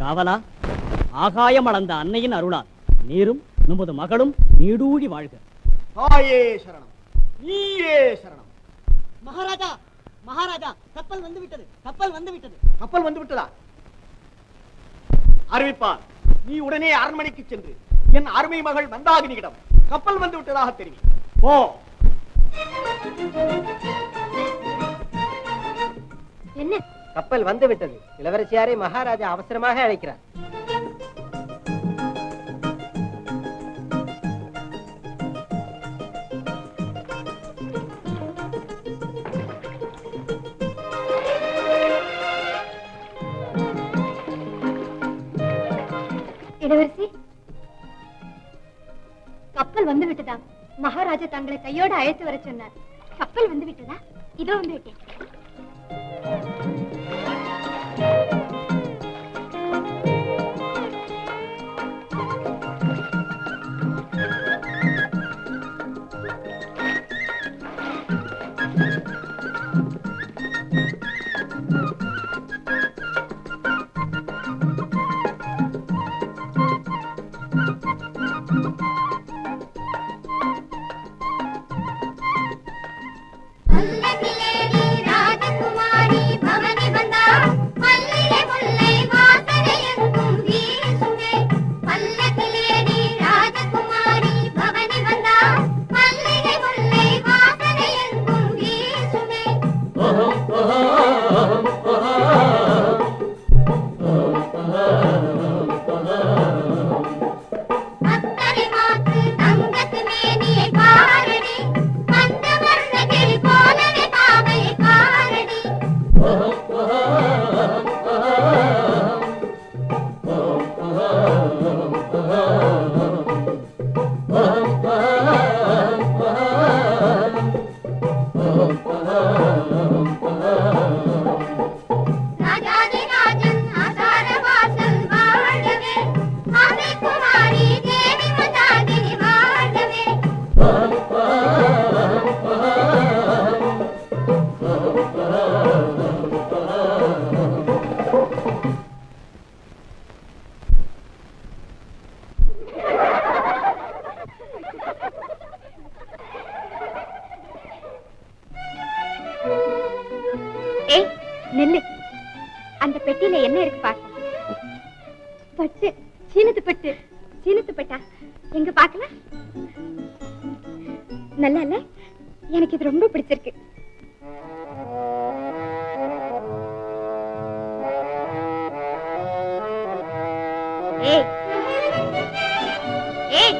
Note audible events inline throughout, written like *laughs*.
காவலா? ஆகாயம் அளந்த அன்னையின் அருளால் நீரும் நமது மகளும் நீடூழி வாழ்க. தாயே சரணம். நீயே சரணம். மகாராஜா மகாராஜா கப்பல் வந்து விட்டது கப்பல் வந்து விட்டது கப்பல் வந்து விட்டதா அறிவிப்பார் நீ உடனே அரண்மனைக்கு சென்று என் அருமை மகள் மந்தாகினியிடம் கப்பல் வந்து விட்டதாக தெரிவி. போ. என்ன? கப்பல் வந்து விட்டது இளவரசியாரை மகாராஜா அவசரமாக அழைக்கிறார். இளவரசி கப்பல் வந்து விட்டதா மகாராஜா தங்களை கையோடு அழைத்து வர சொன்னார். கப்பல் வந்து விட்டதா இதோ வந்து விட்டேன். 뭐야? *laughs* ரொம்ப பிடிச்சிருக்கு. ஏய். ஏய்.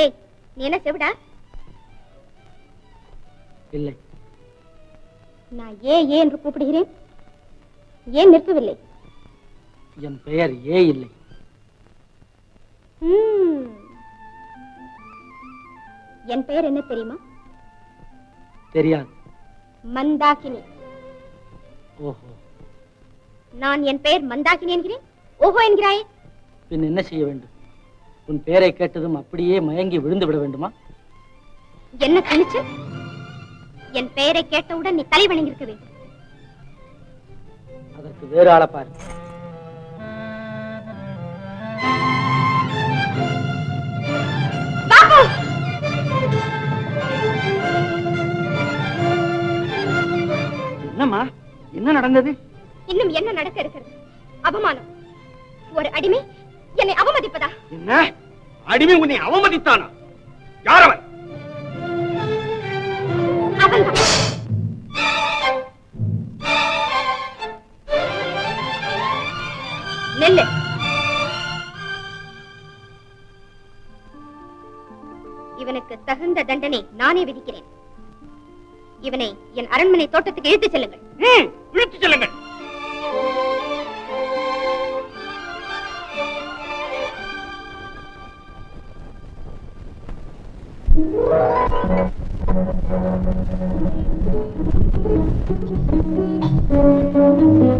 ஏய் நீ என்ன செவிடா? இல்லை. நான் ஏன் ஏன் என்று கூப்பிடுகிறேன். ஏன் நிற்கவில்லை என் பெயர் ஏ இல்லை. என் பெயர் என்ன தெரியுமா? தெரியாது. மந்தாகினி. ஓஹோ. நான் என் பெயர் மந்தாகினி என்கிறேன்? ஓஹோ என்கிறாயே. பின் என்ன செய்ய வேண்டும்? உன் பெயரை கேட்டதும் அப்படியே மயங்கி விழுந்து விட வேண்டுமா? என்ன துணிச்சு என் பெயரை கேட்டவுடன் நீ தலை வணங்கியிருக்க வேண்டும். அதற்கு வேறு ஆளை பாரு. என்னம்மா? என்ன நடந்தது? இன்னும் என்ன நடக்க இருக்கிறது? அவமானம். ஒரு அடிமை என்னை அவமதிப்பதா? என்ன? அடிமை உன்னை அவமதித்தானா? யார் அவன் நெல்லு. இவனுக்கு தகுந்த தண்டனை நானே விதிக்கிறேன். இவனை என் அரண்மனை தோட்டத்துக்கு இழுத்துச் செல்லுங்கள் ம், இழுத்துச் செல்லுங்கள்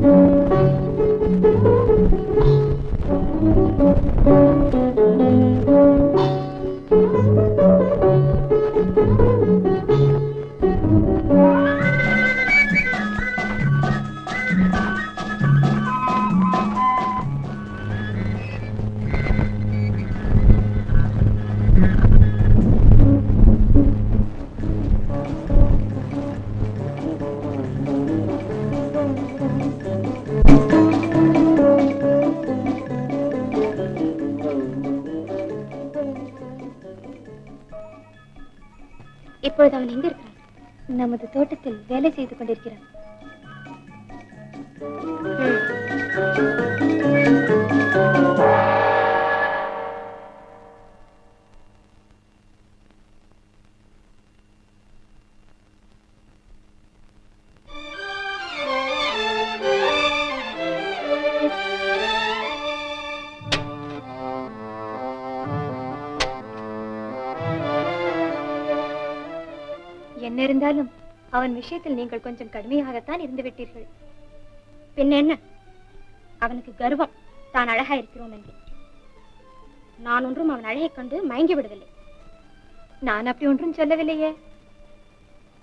you. இப்பொழுது அவன் எங்க இருக்கிறான்? நமது தோட்டத்தில் வேலை செய்து கொண்டிருக்கிறான். இருந்தாலும் அவன் விஷயத்தில் நீங்கள் கொஞ்சம் கடுமையாகத்தான் இருந்து விட்டீர்கள் பின்ன என்ன? அவனுக்கு கர்வம். தான் அழகா இருக்கிறோம் என்று. நான் ஒன்றும் அவன் அழகை கண்டு மயங்கி விடவில்லை. நான் அப்படி ஒன்றும் சொல்லவில்லையே.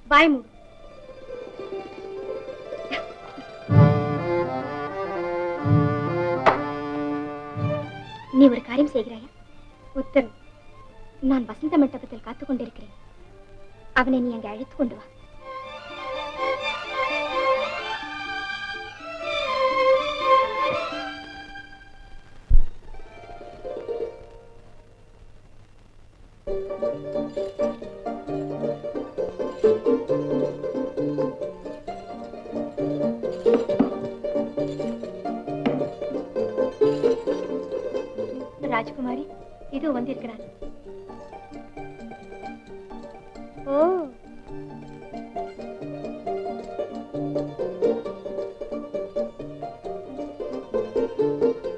வாய் மூடு. நீ ஒரு காரியம் செய்கிறாயா? உத்தரவு. நான் வசந்த மண்டபத்தில் காத்துக் கொண்டிருக்கிறேன் அவனை நீ அங்கே அழைத்துக் கொண்டு வா. ராஜகுமாரி இதோ வந்திருக்கிறான்.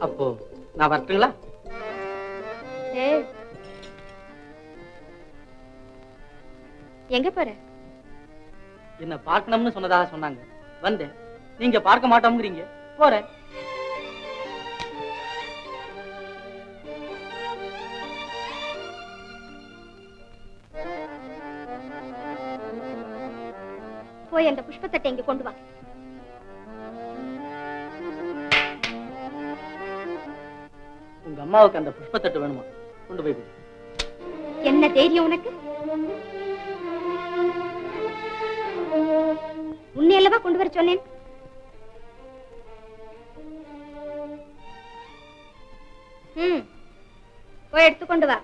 அப்போ நான் வரட்டுங்களா. எங்க போற? என்ன பார்க்கணும்னு சொன்னதாக சொன்னாங்க. வந்தேன். நீங்க பார்க்க மாட்டோம்ங்கிறீங்க. போறேன். போய் அந்த புஷ்பத்தட்டை இங்க கொண்டு வா. உங்க அம்மாவுக்கு அந்த புஷ்பத்தட்டு வேணுமா? கொண்டு போய். என்ன தைரியம் உனக்கு? உன்னை அல்லவா கொண்டு வர சொன்னேன்? போய் எடுத்து கொண்டு வா.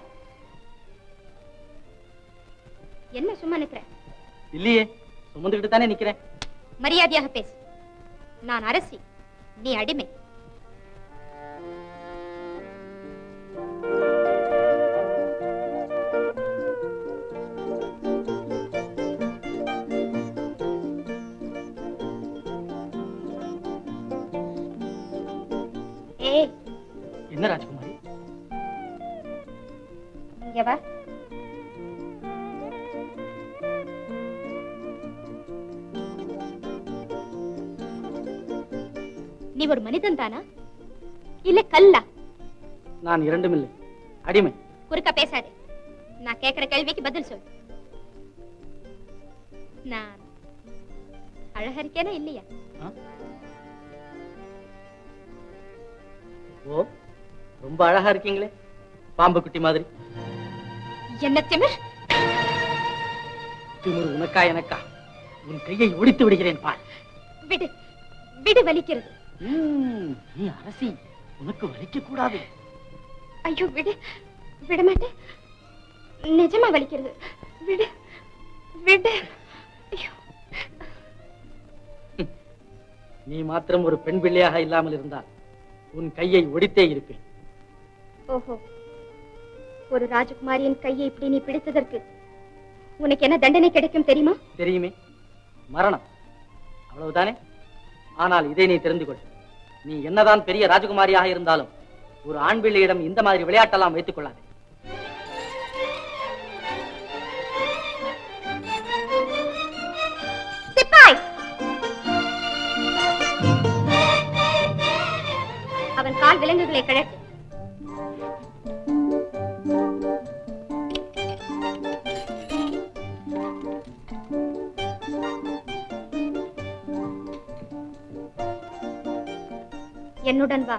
என்ன சும்மா நிக்கிற? இல்லையே. சுமந்துக்கிட்டு தானே நிக்கிறேன். மரியாதையாக பேசு. நான் அரசி நீ அடிமை. என்ன ராஜகுமாரி? இங்க வா. நீ ஒரு மனிதன் தானா? இல்ல கல்லா? நான் இரண்டும் இல்லை. அடிமை. குறுக்க பேசாதே. நான் கேக்குற கேள்விக்கு பதில் சொல். நான் அழகா இருக்கேனா இல்லையா? ஓ ரொம்ப அழகா இருக்கீங்களே. பாம்பு குட்டி மாதிரி. என்ன திமிர்? திமிரு உனக்கா எனக்கா? உன் கையை ஒடித்து விடுகிறேன் பார். விடு விடு வலிக்கிறது. நீ அரசி உனக்கு வலிக்க கூடாது. ஐயோ விடு விட மாட்டேன் நிஜமா வலிக்கிறது. விடு விடு. ஐயோ. நீ மாத்திரம் ஒரு பெண் பிள்ளையாக இல்லாமல் இருந்தால் உன் கையை ஒடித்தே இருப்பேன். ஓஹோ. ஒரு ராஜகுமாரியின் கையை இப்படி நீ பிடித்ததற்கு உனக்கு என்ன தண்டனை கிடைக்கும் தெரியுமா? தெரியுமே. மரணம். அவ்வளவுதானே? ஆனால் இதை நீ தெரிந்து கொள் நீ என்னதான் பெரிய ராஜகுமாரியாக இருந்தாலும் ஒரு ஆண் பிள்ளையிடம் இந்த மாதிரி விளையாட்டெல்லாம் வைத்துக் கொள்ளாது. அவன் கால் விலங்குகளை கிழக்கு. என்னுடன் வா.